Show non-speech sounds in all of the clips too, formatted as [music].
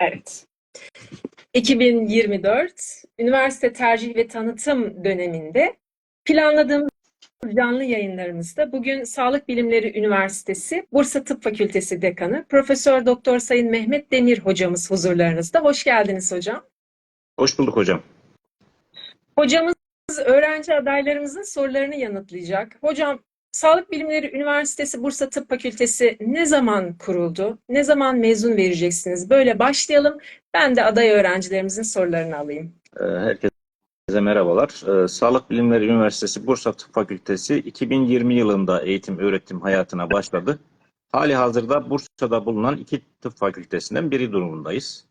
Evet. 2024 üniversite tercih ve tanıtım döneminde planladığım canlı yayınlarımızda bugün Sağlık Bilimleri Üniversitesi Bursa Tıp Fakültesi Dekanı Profesör Doktor Sayın Mehmet Demir hocamız huzurlarınızda. Hoş geldiniz hocam. Hoş bulduk hocam. Hocamız öğrenci adaylarımızın sorularını yanıtlayacak. Hocam Sağlık Bilimleri Üniversitesi Bursa Tıp Fakültesi ne zaman kuruldu? Ne zaman mezun vereceksiniz? Böyle başlayalım. Ben de aday öğrencilerimizin sorularını alayım. Ee, Herkese merhabalar. Ee, Sağlık Bilimleri Üniversitesi Bursa Tıp Fakültesi 2020 yılında eğitim öğretim hayatına başladı. Hali hazırda Bursa'da bulunan iki tıp fakültesinden biri durumundayız.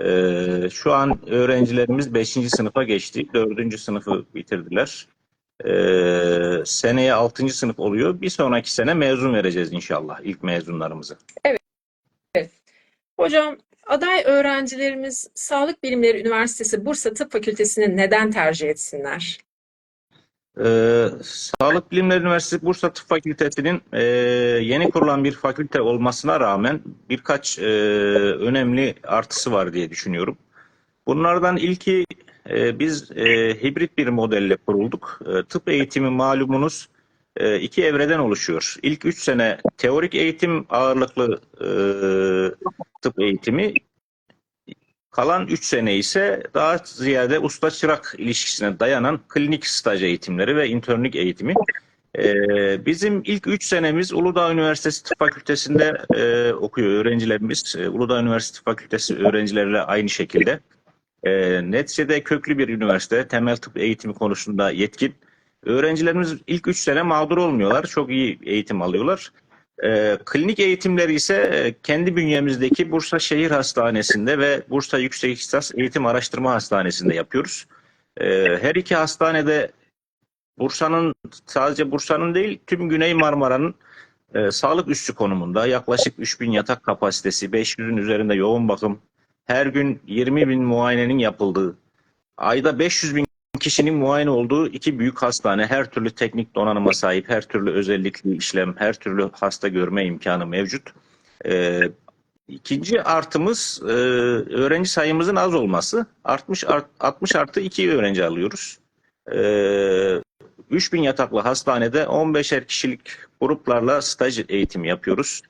Ee, Şu an öğrencilerimiz 5. sınıfa geçti. 4. sınıfı bitirdiler. Ee, Seneye 6. sınıf oluyor. Bir sonraki sene mezun vereceğiz inşallah ilk mezunlarımızı. Hocam aday öğrencilerimiz Sağlık Bilimleri Üniversitesi Bursa Tıp Fakültesini neden tercih etsinler? Ee, Sağlık Bilimleri Üniversitesi Bursa Tıp Fakültesi'nin e, yeni kurulan bir fakülte olmasına rağmen birkaç e, önemli artısı var diye düşünüyorum. Bunlardan ilki e, biz e, hibrit bir modelle kurulduk. E, tıp eğitimi malumunuz e, iki evreden oluşuyor. İlk üç sene teorik eğitim ağırlıklı e, tıp eğitimi, Kalan 3 sene ise daha ziyade usta çırak ilişkisine dayanan klinik staj eğitimleri ve internlik eğitimi. Ee, bizim ilk 3 senemiz Uludağ Üniversitesi Tıp Fakültesi'nde e, okuyor öğrencilerimiz. Ee, Uludağ Üniversitesi Tıp Fakültesi öğrencileriyle aynı şekilde. Ee, neticede köklü bir üniversite, temel tıp eğitimi konusunda yetkin. Öğrencilerimiz ilk 3 sene mağdur olmuyorlar, çok iyi eğitim alıyorlar. E, klinik eğitimleri ise e, kendi bünyemizdeki Bursa Şehir Hastanesi'nde ve Bursa Yüksek İhtisas Eğitim Araştırma Hastanesi'nde yapıyoruz. E, her iki hastanede Bursa'nın sadece Bursa'nın değil tüm Güney Marmara'nın e, sağlık üssü konumunda yaklaşık 3000 yatak kapasitesi, 500'ün üzerinde yoğun bakım, her gün 20 bin muayenenin yapıldığı, ayda 500 bin kişinin muayene olduğu iki büyük hastane, her türlü teknik donanıma sahip, her türlü özellikli işlem, her türlü hasta görme imkanı mevcut. Ee, ikinci artımız e, öğrenci sayımızın az olması. Artmış art, 60 artı 2 öğrenci alıyoruz. Ee, 3000 yataklı hastanede 15'er kişilik gruplarla staj eğitimi yapıyoruz.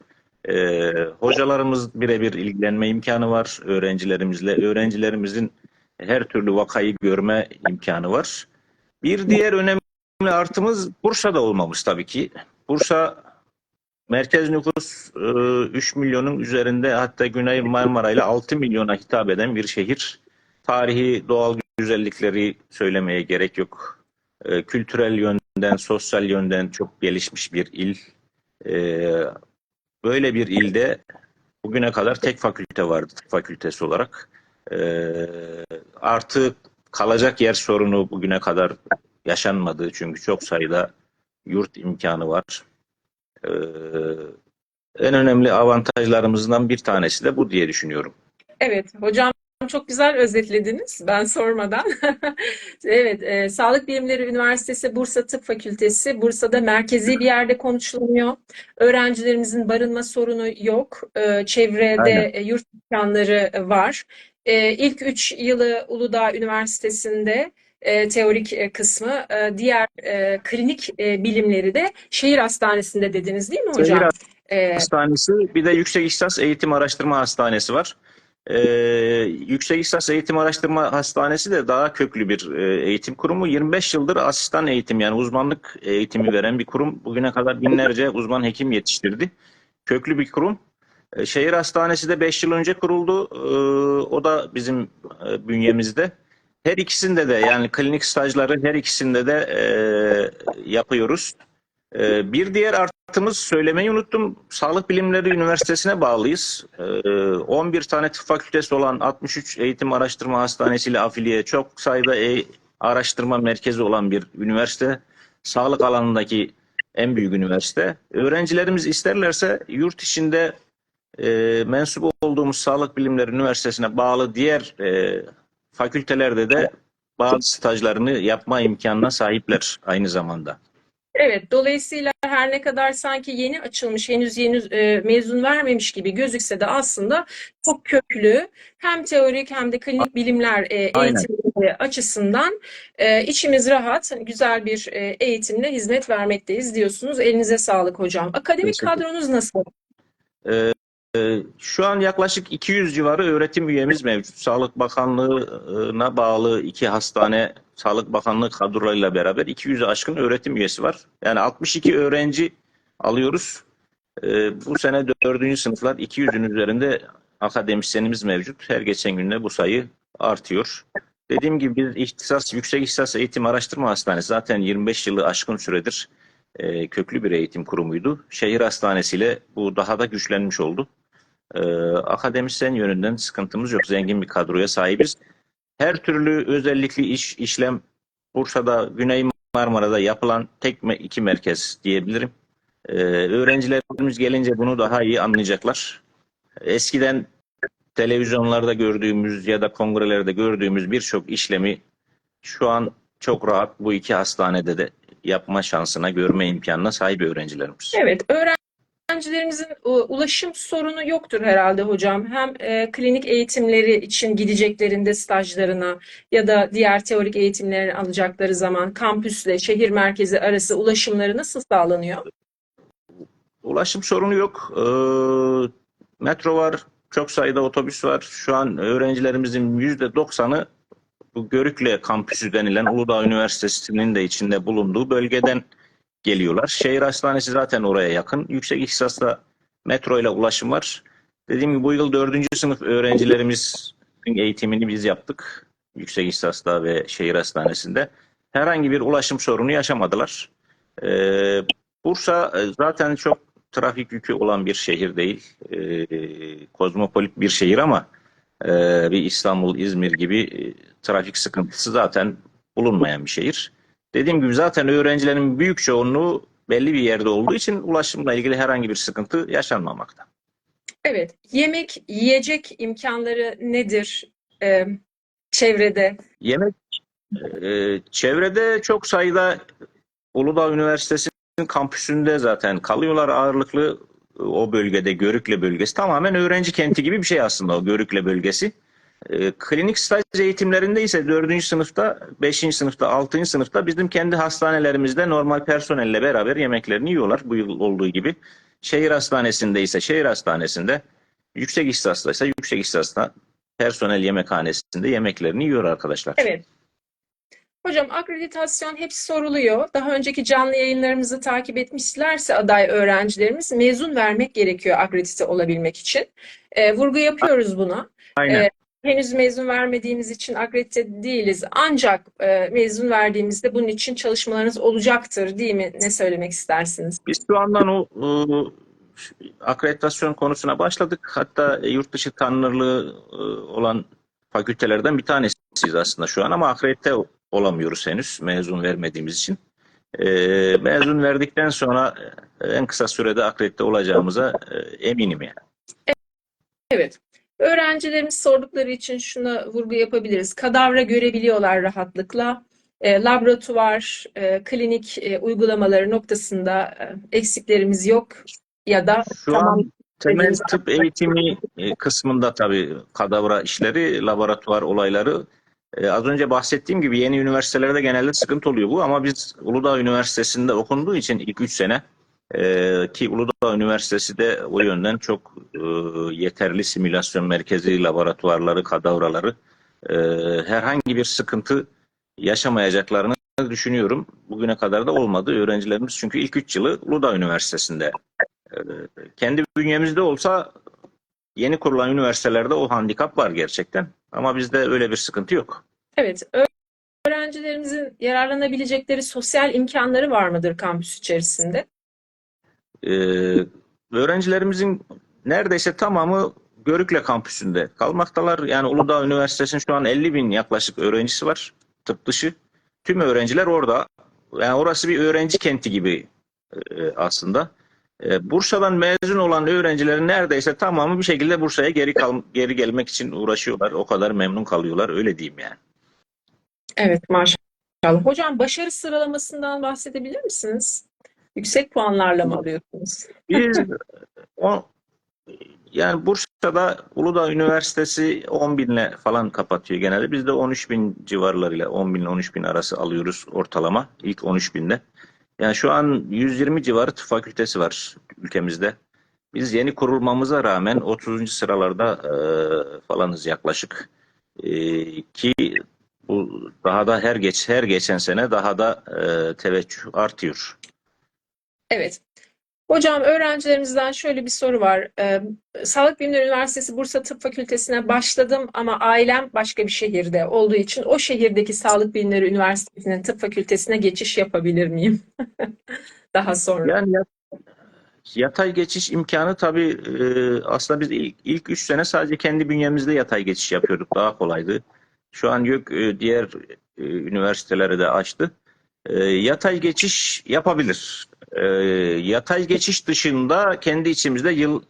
Ee, hocalarımız birebir ilgilenme imkanı var öğrencilerimizle. Öğrencilerimizin her türlü vakayı görme imkanı var. Bir diğer önemli artımız Bursa'da olmamız tabii ki. Bursa merkez nüfus e, 3 milyonun üzerinde hatta Güney Marmara ile 6 milyona hitap eden bir şehir. Tarihi, doğal güzellikleri söylemeye gerek yok. E, Kültürel yönden, sosyal yönden çok gelişmiş bir il. E, Böyle bir ilde bugüne kadar tek fakülte vardı, tıp fakültesi olarak. Ee, artı kalacak yer sorunu bugüne kadar yaşanmadı çünkü çok sayıda yurt imkanı var. Ee, en önemli avantajlarımızdan bir tanesi de bu diye düşünüyorum. Evet, hocam çok güzel özetlediniz ben sormadan. [laughs] Evet, e, Sağlık Bilimleri Üniversitesi Bursa Tıp Fakültesi Bursa'da merkezi bir yerde konuşuluyor. Öğrencilerimizin barınma sorunu yok. E, çevrede Aynen. e, yurt imkanları var. E, ilk üç yılı Uludağ Üniversitesi'nde e, teorik e, kısmı, e, diğer e, klinik e, bilimleri de şehir hastanesinde dediniz değil mi hocam? Şehir Hastanesi bir de Yüksek İhtisas Eğitim Araştırma Hastanesi var. Ee, Yüksek İhtisas Eğitim Araştırma Hastanesi de daha köklü bir e, eğitim kurumu. 25 yıldır asistan eğitim yani uzmanlık eğitimi veren bir kurum. Bugüne kadar binlerce uzman hekim yetiştirdi. Köklü bir kurum. E, Şehir Hastanesi de 5 yıl önce kuruldu. E, O da bizim e, bünyemizde. Her ikisinde de yani klinik stajları her ikisinde de e, yapıyoruz. E, Bir diğer artımız söylemeyi unuttum. Sağlık Bilimleri Üniversitesi'ne bağlıyız. Ee, 11 tane tıp fakültesi olan 63 eğitim araştırma hastanesi ile afiliye çok sayıda e- araştırma merkezi olan bir üniversite. Sağlık alanındaki en büyük üniversite. Öğrencilerimiz isterlerse yurt içinde e, mensup olduğumuz Sağlık Bilimleri Üniversitesi'ne bağlı diğer e, fakültelerde de bazı stajlarını yapma imkanına sahipler aynı zamanda. Evet, dolayısıyla her ne kadar sanki yeni açılmış, henüz yeni e, mezun vermemiş gibi gözükse de aslında çok köklü hem teorik hem de klinik bilimler e, eğitimleri açısından e, içimiz rahat, güzel bir e, eğitimle hizmet vermekteyiz diyorsunuz. Elinize sağlık hocam. Akademik kadronuz nasıl? Ee, şu an yaklaşık 200 civarı öğretim üyemiz mevcut. Sağlık Bakanlığı'na bağlı iki hastane Sağlık Bakanlığı kadrolarıyla beraber 200'e aşkın öğretim üyesi var. Yani 62 öğrenci alıyoruz. Ee, bu sene 4. sınıflar 200'ün üzerinde akademisyenimiz mevcut. Her geçen günde bu sayı artıyor. Dediğim gibi biz ihtisas, yüksek ihtisas eğitim araştırma hastanesi zaten 25 yılı aşkın süredir e, köklü bir eğitim kurumuydu. Şehir hastanesiyle bu daha da güçlenmiş oldu. E, akademisyen yönünden sıkıntımız yok. Zengin bir kadroya sahibiz. Her türlü özellikli iş, işlem Bursa'da, Güney Marmara'da yapılan tek iki merkez diyebilirim. E, öğrencilerimiz gelince bunu daha iyi anlayacaklar. Eskiden televizyonlarda gördüğümüz ya da kongrelerde gördüğümüz birçok işlemi şu an çok rahat bu iki hastanede de yapma şansına, görme imkanına sahip öğrencilerimiz. Evet, öğrencilerimizin e, ulaşım sorunu yoktur herhalde hocam. Hem e, klinik eğitimleri için gideceklerinde stajlarına ya da diğer teorik eğitimlerini alacakları zaman kampüsle şehir merkezi arası ulaşımları nasıl sağlanıyor? Ulaşım sorunu yok. Ee, metro var, çok sayıda otobüs var. Şu an öğrencilerimizin %90'ı bu Görükle kampüsü denilen Uludağ Üniversitesi'nin de içinde bulunduğu bölgeden geliyorlar. Şehir hastanesi zaten oraya yakın. Yüksek ihtisasla metro ile ulaşım var. Dediğim gibi bu yıl 4. sınıf öğrencilerimizin eğitimini biz yaptık. Yüksek ihtisasla ve şehir hastanesinde. Herhangi bir ulaşım sorunu yaşamadılar. Ee, Bursa e, zaten çok trafik yükü olan bir şehir değil. Ee, kozmopolit bir şehir ama e, bir İstanbul, İzmir gibi e, trafik sıkıntısı zaten bulunmayan bir şehir. Dediğim gibi zaten öğrencilerin büyük çoğunluğu belli bir yerde olduğu için ulaşımla ilgili herhangi bir sıkıntı yaşanmamakta. Evet, yemek, yiyecek imkanları nedir e, çevrede? Yemek e, çevrede çok sayıda Uludağ Üniversitesi'nin kampüsünde zaten kalıyorlar ağırlıklı o bölgede Görükle bölgesi tamamen öğrenci kenti gibi bir şey aslında o Görükle bölgesi. E, klinik staj eğitimlerinde ise 4. sınıfta, 5. sınıfta, 6. sınıfta bizim kendi hastanelerimizde normal personelle beraber yemeklerini yiyorlar bu yıl olduğu gibi. Şehir hastanesinde ise şehir hastanesinde, yüksek ihtisasla ise yüksek ihtisasla personel yemekhanesinde yemeklerini yiyor arkadaşlar. Evet. Hocam akreditasyon hep soruluyor. Daha önceki canlı yayınlarımızı takip etmişlerse aday öğrencilerimiz mezun vermek gerekiyor akredite olabilmek için. E, vurgu yapıyoruz buna. Aynen. Evet. Henüz mezun vermediğimiz için akredite değiliz. Ancak e, mezun verdiğimizde bunun için çalışmalarınız olacaktır, değil mi? Ne söylemek istersiniz? Biz şu andan o e, akreditasyon konusuna başladık. Hatta e, yurt dışı tanınırlığı e, olan fakültelerden bir tanesiyiz aslında şu an ama akredite olamıyoruz henüz mezun vermediğimiz için. E, mezun verdikten sonra e, en kısa sürede akredite olacağımıza e, eminim yani. Evet. Öğrencilerimiz sordukları için şuna vurgu yapabiliriz. Kadavra görebiliyorlar rahatlıkla. E, laboratuvar, e, klinik e, uygulamaları noktasında e, eksiklerimiz yok ya da Şu tamam an temel tıp eğitimi e, kısmında tabii kadavra işleri, laboratuvar olayları e, az önce bahsettiğim gibi yeni üniversitelerde genelde sıkıntı oluyor bu ama biz Uludağ Üniversitesi'nde okunduğu için ilk 3 sene e, ki Uludağ Üniversitesi de o yönden çok e, yeterli simülasyon merkezi, laboratuvarları, kadavraları e, herhangi bir sıkıntı yaşamayacaklarını düşünüyorum. Bugüne kadar da olmadı. Öğrencilerimiz çünkü ilk 3 yılı Uludağ Üniversitesi'nde e, kendi bünyemizde olsa yeni kurulan üniversitelerde o handikap var gerçekten. Ama bizde öyle bir sıkıntı yok. Evet, öğrencilerimizin yararlanabilecekleri sosyal imkanları var mıdır kampüs içerisinde? Ee, öğrencilerimizin neredeyse tamamı Görükle kampüsünde kalmaktalar. Yani Uludağ Üniversitesi'nin şu an 50 bin yaklaşık öğrencisi var tıp dışı. Tüm öğrenciler orada. Yani orası bir öğrenci kenti gibi e, aslında. E, Bursa'dan mezun olan öğrencilerin neredeyse tamamı bir şekilde Bursa'ya geri kal geri gelmek için uğraşıyorlar. O kadar memnun kalıyorlar öyle diyeyim yani. Evet, maşallah. Hocam başarı sıralamasından bahsedebilir misiniz? Yüksek puanlarla mı alıyorsunuz? Biz [laughs] o, yani Bursa'da Uludağ Üniversitesi 10 binle falan kapatıyor genelde. Biz de 13 bin civarlarıyla 10 bin ile 13 bin arası alıyoruz ortalama ilk 13 binde. Yani şu an 120 civarı tıp fakültesi var ülkemizde. Biz yeni kurulmamıza rağmen 30. sıralarda e, falanız yaklaşık. E, ki bu daha da her geç her geçen sene daha da e, teveccüh artıyor. Evet. Hocam öğrencilerimizden şöyle bir soru var. Ee, Sağlık Bilimleri Üniversitesi Bursa Tıp Fakültesine başladım ama ailem başka bir şehirde olduğu için o şehirdeki Sağlık Bilimleri Üniversitesi'nin tıp fakültesine geçiş yapabilir miyim? [laughs] Daha sonra. Yani yat- yatay geçiş imkanı tabii e, aslında biz ilk, ilk üç sene sadece kendi bünyemizde yatay geçiş yapıyorduk. Daha kolaydı. Şu an YÖK e, diğer e, üniversitelere de açtı. E, yatay geçiş yapabilir. E, yatay geçiş dışında kendi içimizde yıl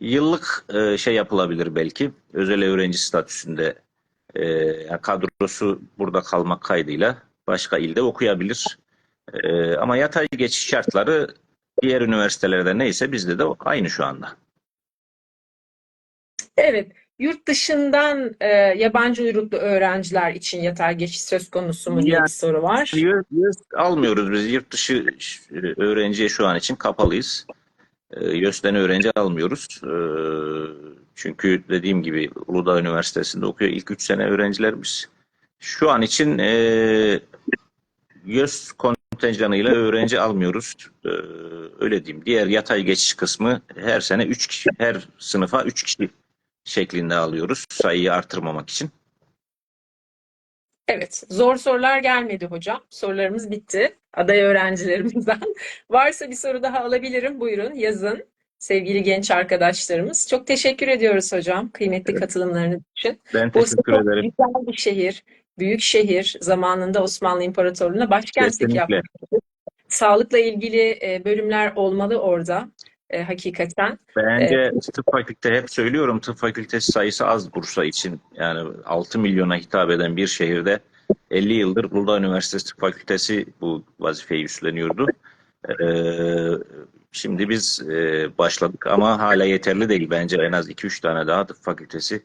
yıllık e, şey yapılabilir belki. Özel öğrenci statüsünde e, kadrosu burada kalmak kaydıyla başka ilde okuyabilir. E, ama yatay geçiş şartları diğer üniversitelerde neyse bizde de aynı şu anda. Evet, yurt dışından e, yabancı uyruklu öğrenciler için yatay geçiş söz konusu mu diye Yani- bir soru var. Yurt, yurt almıyoruz biz. Yurt dışı e, öğrenciye şu an için kapalıyız. E, YÖS'ten öğrenci almıyoruz. E, çünkü dediğim gibi Uludağ Üniversitesi'nde okuyor ilk 3 sene öğrencilerimiz. Şu an için e, YÖS kontenjanıyla öğrenci almıyoruz. E, öyle diyeyim. Diğer yatay geçiş kısmı her sene 3 kişi, her sınıfa 3 kişi şeklinde alıyoruz sayıyı artırmamak için. Evet, zor sorular gelmedi hocam. Sorularımız bitti. Aday öğrencilerimizden. [laughs] Varsa bir soru daha alabilirim. Buyurun, yazın. Sevgili genç arkadaşlarımız. Çok teşekkür ediyoruz hocam kıymetli katılımlarınız için. Ben Bursa teşekkür çok ederim. güzel bir şehir, büyük şehir. Zamanında Osmanlı İmparatorluğu'na başkentlik Kesinlikle. yapmış. Sağlıkla ilgili e, bölümler olmalı orada. E, hakikaten. Bence tıp fakülte hep söylüyorum tıp fakültesi sayısı az Bursa için. Yani 6 milyona hitap eden bir şehirde 50 yıldır Uludağ Üniversitesi Tıp Fakültesi bu vazifeyi üstleniyordu. Ee, şimdi biz e, başladık ama hala yeterli değil. Bence en az 2-3 tane daha tıp fakültesi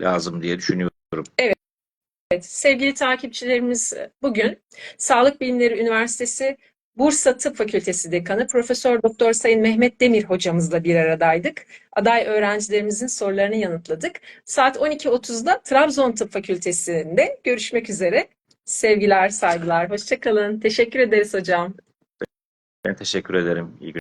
lazım diye düşünüyorum. Evet, sevgili takipçilerimiz bugün Sağlık Bilimleri Üniversitesi Bursa Tıp Fakültesi Dekanı Profesör Doktor Sayın Mehmet Demir hocamızla bir aradaydık. Aday öğrencilerimizin sorularını yanıtladık. Saat 12.30'da Trabzon Tıp Fakültesi'nde görüşmek üzere. Sevgiler, saygılar, hoşça kalın. Teşekkür ederiz hocam. Ben teşekkür ederim. İyi günler.